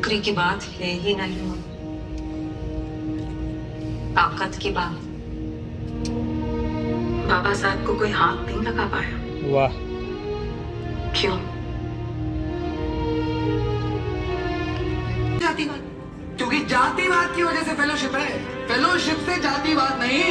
नौकरी की बात है ही नहीं ताकत की बात। बाबा साहब को कोई हाथ नहीं लगा पाया। वाह। क्यों? जातिवाद। क्योंकि जातिवाद की वजह से फेलोशिप है। फेलोशिप से जातिवाद नहीं।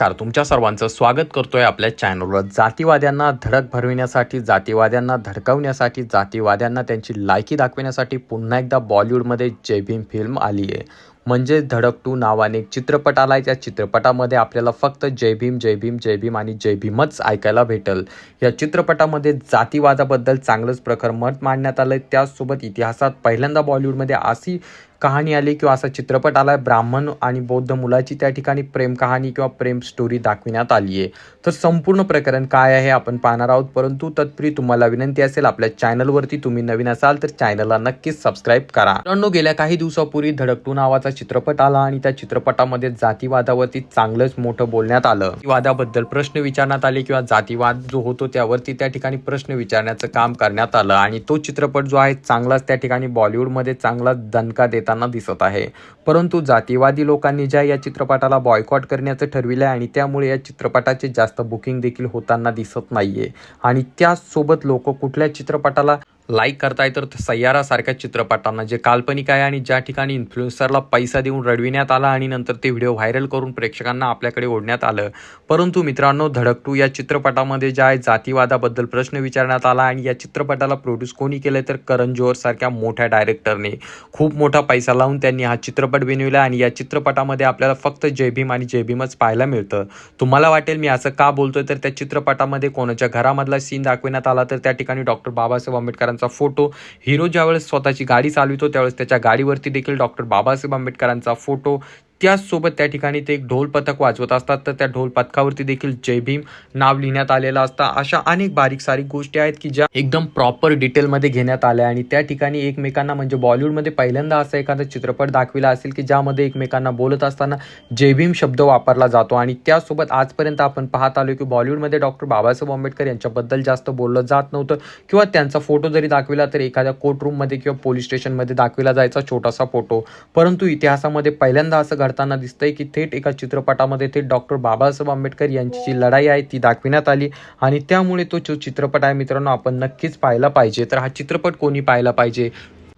नमस्कार. तुमच्या सर्वांचं स्वागत करतोय आपल्या चॅनलवर जातीवाद्यांना धडक भरविण्यासाठी जातीवाद्यांना धडकवण्यासाठी जातीवाद्यांना त्यांची लायकी दाखविण्यासाठी पुन्हा एकदा बॉलिवूडमध्ये जय भीम फिल्म आली आहे म्हणजे धडक टू नावाने एक चित्रपट आला आहे त्या चित्रपटामध्ये आपल्याला फक्त जय भीम जय भीम जय भीम आणि जय भीमच ऐकायला भेटल. या चित्रपटामध्ये जातीवादाबद्दल चांगलंच प्रखर मत मांडण्यात आलं आहे त्याचसोबत इतिहासात पहिल्यांदा बॉलिवूडमध्ये अशी कहाणी आली किंवा असा चित्रपट आला आहे ब्राह्मण आणि बौद्ध मुलाची त्या ठिकाणी प्रेम कहाणी किंवा प्रेम स्टोरी दाखविण्यात आली आहे. तर संपूर्ण प्रकरण काय आहे आपण पाहणार आहोत. परंतु तत्पूर्वी तुम्हाला विनंती असेल आपल्या चॅनलवरती तुम्ही नवीन असाल तर चॅनलला नक्कीच सबस्क्राईब करा. मित्रांनो गेल्या काही दिवसापूर्वी धडकटू नावाचा चित्रपट आला आणि त्या चित्रपटामध्ये जातीवादावरती चांगलंच मोठं बोलण्यात आलं. वादाबद्दल प्रश्न विचारण्यात आले किंवा जातीवाद जो होतो त्यावरती त्या ठिकाणी प्रश्न विचारण्याचं काम करण्यात आलं आणि तो चित्रपट जो आहे चांगलाच त्या ठिकाणी बॉलिवूडमध्ये चांगला दणका देताना दिसत आहे. परंतु जातीवादी लोकांनी ज्या या चित्रपटाला बॉयकॉट करण्याचं ठरविलं आहे आणि त्यामुळे या चित्रपटाचे जास्त बुकिंग देखील होताना दिसत नाहीये. आणि त्यासोबत लोक कुठल्या चित्रपटाला लाईक करताय तर सय्यारासारख्या चित्रपटांना जे काल्पनिक आहे आणि ज्या ठिकाणी इन्फ्लुएन्सरला पैसा देऊन रडविण्यात आला आणि नंतर ते व्हिडिओ व्हायरल करून प्रेक्षकांना आपल्याकडे ओढण्यात आलं. परंतु मित्रांनो धडक टू या चित्रपटामध्ये ज्या आहे जातीवादाबद्दल प्रश्न विचारण्यात आला आणि या चित्रपटाला प्रोड्यूस कोणी केलं तर करण जोहर सारख्या मोठ्या डायरेक्टरने खूप मोठा पैसा लावून त्यांनी हा चित्रपट बनविला आणि या चित्रपटामध्ये आपल्याला फक्त जय भीम आणि जय भीमच पाहायला मिळतं. तुम्हाला वाटेल मी असं का बोलतोय? तर त्या चित्रपटामध्ये कोणाच्या घरामधला सीन दाखविण्यात आला तर त्या ठिकाणी डॉक्टर बाबासाहेब आंबेडकरांचा फोटो. हिरो ज्यावेळेस स्वतःची गाडी चालवितो त्यावेळेस त्याच्या गाडीवरती देखील डॉक्टर बाबासाहेब आंबेडकरांचा फोटो. त्याचसोबत त्या ठिकाणी ते एक ढोल पथक वाजवत असतात. तर त्या ढोल पथकावरती देखील जय भीम नाव लिहिण्यात आलेलं असतं. अशा अनेक बारीक सारीक गोष्टी आहेत की ज्या एकदम प्रॉपर डिटेलमध्ये घेण्यात आल्या आणि त्या ठिकाणी एकमेकांना म्हणजे बॉलिवूडमध्ये पहिल्यांदा असा एखादा चित्रपट दाखविला असेल की ज्यामध्ये एकमेकांना बोलत असताना जय भीम शब्द वापरला जातो आणि त्यासोबत आजपर्यंत आपण पाहत आलो की बॉलिवूडमध्ये डॉक्टर बाबासाहेब आंबेडकर यांच्याबद्दल जास्त बोललं जात नव्हतं किंवा त्यांचा फोटो जरी दाखविला तर एखाद्या कोर्टरूममध्ये किंवा पोलीस स्टेशनमध्ये दाखविला जायचा छोटासा फोटो परंतु इतिहासामध्ये पहिल्यांदा असं घडताना दिसतंय की थेट एका चित्रपटामध्ये थेट डॉक्टर बाबासाहेब आंबेडकर यांची जी लढाई आहे ती दाखविण्यात आली आणि त्यामुळे तो जो चित्रपट आहे मित्रांनो आपण नक्कीच पाहायला पाहिजे. तर हा चित्रपट कोणी पाहायला पाहिजे?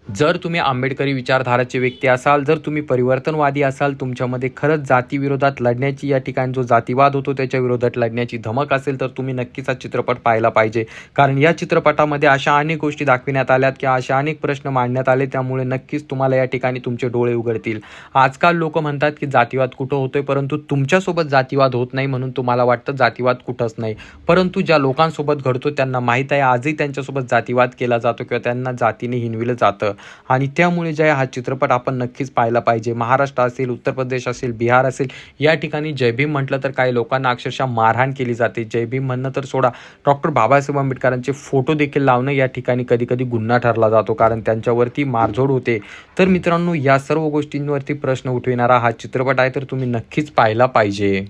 जर तुम्ही आंबेडकरी विचारधाराचे व्यक्ती असाल जर तुम्ही परिवर्तनवादी असाल तुमच्यामध्ये खरंच जातीविरोधात लढण्याची या ठिकाणी जो जातीवाद होतो त्याच्या विरोधात लढण्याची धमक असेल तर तुम्ही नक्कीच हा चित्रपट पाहायला पाहिजे. कारण या चित्रपटामध्ये अशा अनेक गोष्टी दाखविण्यात आल्यात किंवा अशा अनेक प्रश्न मांडण्यात आले त्यामुळे नक्कीच तुम्हाला या ठिकाणी तुमचे डोळे उघडतील. आजकाल लोक म्हणतात की जातीवाद कुठं होतोय परंतु तुमच्यासोबत जातीवाद होत नाही म्हणून तुम्हाला वाटतं जातीवाद कुठंच नाही. परंतु ज्या लोकांसोबत घडतो त्यांना माहीत आहे आजही त्यांच्यासोबत जातीवाद केला जातो किंवा त्यांना जातीने हिनविलं जातं. आणि त्यामुळे जे आहे हा चित्रपट आपण नक्कीच पाहायला पाहिजे. महाराष्ट्र असेल उत्तर प्रदेश असेल बिहार असेल या ठिकाणी जय भीम म्हटलं तर काही लोकांना अक्षरशः मारहाण केली जाते. जय भीम म्हणणं तर सोडा डॉक्टर बाबासाहेब आंबेडकरांचे फोटो देखील लावणं या ठिकाणी कधी कधी गुन्हा ठरला जातो कारण त्यांच्यावरती मारझोड होते. तर मित्रांनो या सर्व गोष्टींवरती प्रश्न उठविणारा हा चित्रपट आहे तर तुम्ही नक्कीच पाहिला पाहिजे.